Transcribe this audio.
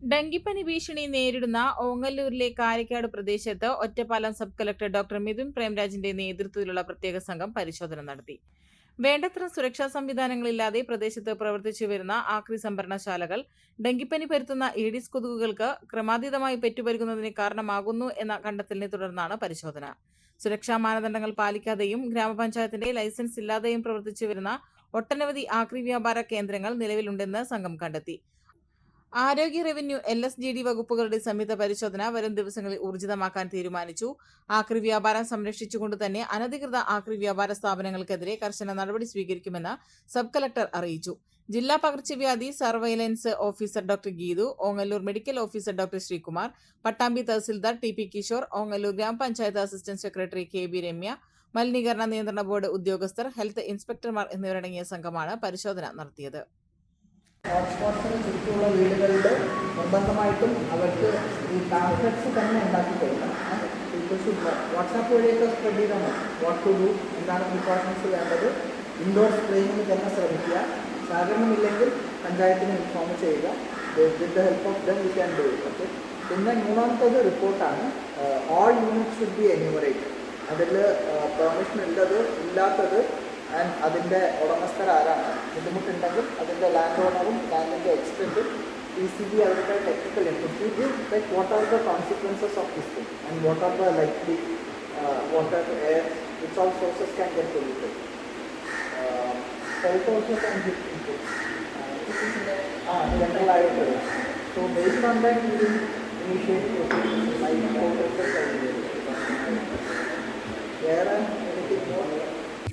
ഡെങ്കിപ്പനി ഭീഷണി നേരിടുന്ന ഓങ്ങല്ലൂരിലെ കാരിക്കാട് പ്രദേശത്ത് Ottapalam sub collector doctor Mithun പ്രേംരാജിന്റെ നേതൃത്വത്തിലുള്ള പ്രത്യേക സംഘം പരിശോധന നടത്തി. വേണ്ടത്ര സുരക്ഷാ സംവിധാനങ്ങളില്ലാതെ പ്രദേശത്ത് പ്രവർത്തിച്ചു വരുന്ന ആക്രി സംഭരണശാലകൾ ഡെങ്കിപ്പനി പരത്തുന്ന ഈഡിസ് കൊതുകുകൾക്ക് ക്രമാതീതമായി പെറ്റുപെരുകുന്നതിന് കാരണമാകുന്നു എന്ന കണ്ടെത്തലിനെ തുടർന്നാണ് പരിശോധന. സുരക്ഷാ മാനദണ്ഡങ്ങൾ പാലിക്കാതെയും ഗ്രാമപഞ്ചായത്തിന്റെ ലൈസൻസ് ഇല്ലാതെയും പ്രവർത്തിച്ചു വരുന്ന ഒട്ടനവധി ആക്രി വ്യാപാര കേന്ദ്രങ്ങൾ നിലവിലുണ്ടെന്ന് സംഘം കണ്ടെത്തി. ആരോഗ്യ revenue L S G D വകുപ്പുകളുടെ സംയുക്ത പരിശോധന വരും ദിവസങ്ങളിൽ ഊർജിതമാക്കാൻ തീരുമാനിച്ചു. ആക്രി വ്യാപാരം സംരക്ഷിച്ചുകൊണ്ട് തന്നെ അനധികൃത ആക്രി വ്യാപാര സ്ഥാപനങ്ങൾക്കെതിരെ കർശന നടപടി സ്വീകരിക്കുമെന്ന് സബ് കലക്ടർ അറിയിച്ചു. ജില്ലാ പകർച്ചവ്യാധി surveillance officer doctor Geethu Ongallur medical officer doctor Sreekumar Pattambi tahsildar T. P. Kishore Ongallur ഗ്രാമപഞ്ചായത്ത് assistant secretary K. B. Ramya മലിനീകരണ നിയന്ത്രണ ബോർഡ് ഉദ്യോഗസ്ഥർ ഹെൽത്ത് ഇൻസ്പെക്ടർമാർ എന്നിവരടങ്ങിയ സംഘമാണ് പരിശോധന നടത്തിയത്. ഹോട്ട്സ്പോട്ട്സിന് ചുറ്റുമുള്ള വീടുകളിൽ നിർബന്ധമായിട്ടും അവർക്ക് ഈ പാംഫ്ലെറ്റ്സ് തന്നെ ഉണ്ടാക്കി കൊടുക്കണം. വാട്സാപ്പ് വഴിയൊക്കെ സ്പ്രെഡ് ചെയ്താൽ മതി. വാട്ട് ടു ഡു എന്താണ് പ്രിക്കോഷൻസ് വേണ്ടത് ഇൻഡോർ സ്പ്രേയിങ്ങിന് തന്നെ ശ്രമിക്കുക. സഹകരണമില്ലെങ്കിൽ പഞ്ചായത്തിന് ഇൻഫോം ചെയ്യുക. With the help of them we can do okay പിന്നെ മൂന്നാമത്തത് റിപ്പോർട്ടാണ്. All unit should be enumerate അതിൽ പെർമിഷൻ ഉള്ളത് ഇല്ലാത്തത് ആൻഡ് അതിന്റെ ഉടമസ്ഥർ ആരാണ് ബുദ്ധിമുട്ടുണ്ടെങ്കിൽ അതിൻ്റെ ലാൻഡ് ഓണറും ലാൻഡിൻ്റെ എക്സ്റ്റൻറ്റും പി സി ബി അവരുടെ technical input to give like what are the consequences of this thing and what are the likely water air which all sources can get polluted health also can give input ആ general ആയിട്ട് so based on that you initiate വേറെ